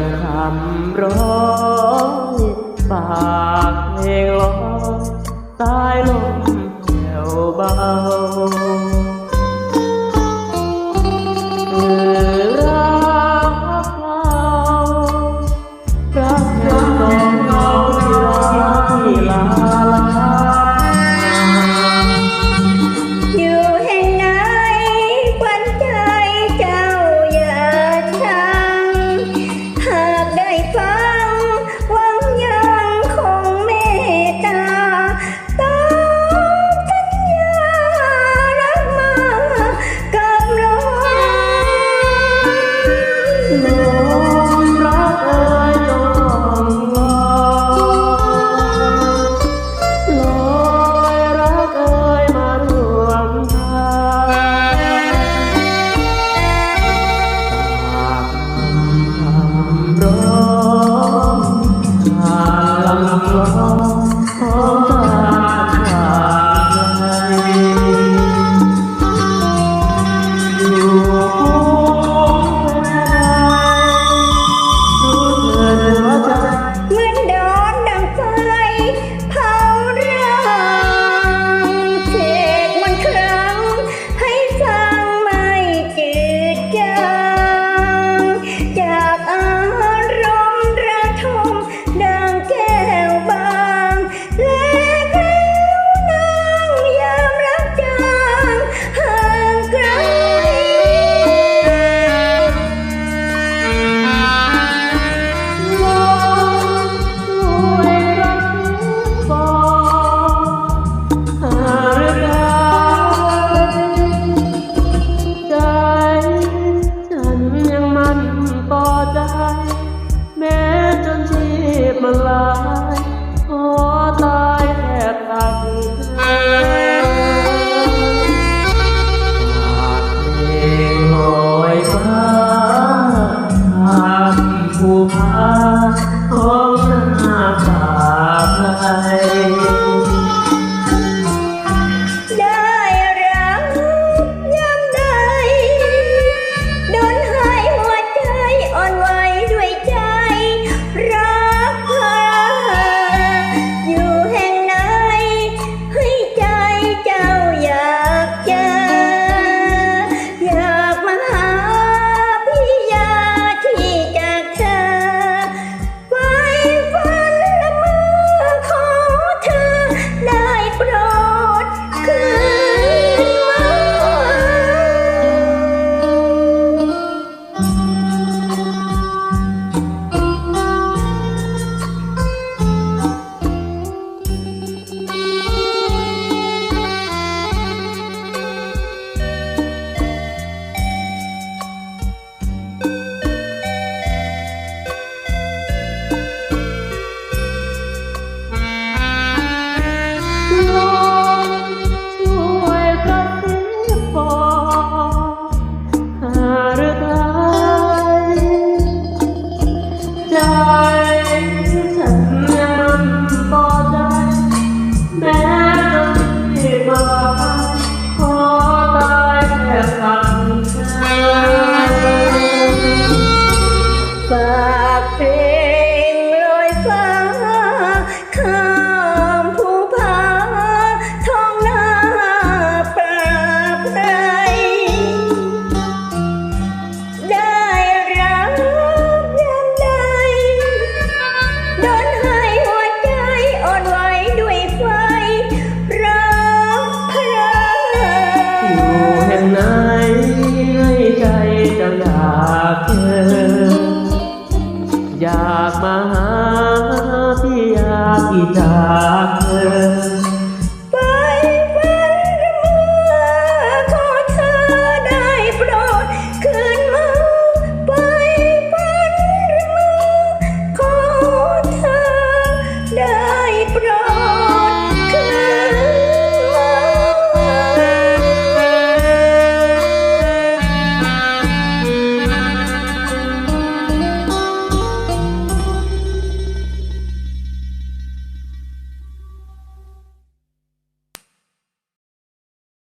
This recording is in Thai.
งคำร้องปากเพลงลอยใต้ลมแผ่วเบา Oh. ใจ อยากเจอ อยากมาหาพี่อยากอีจากเธอ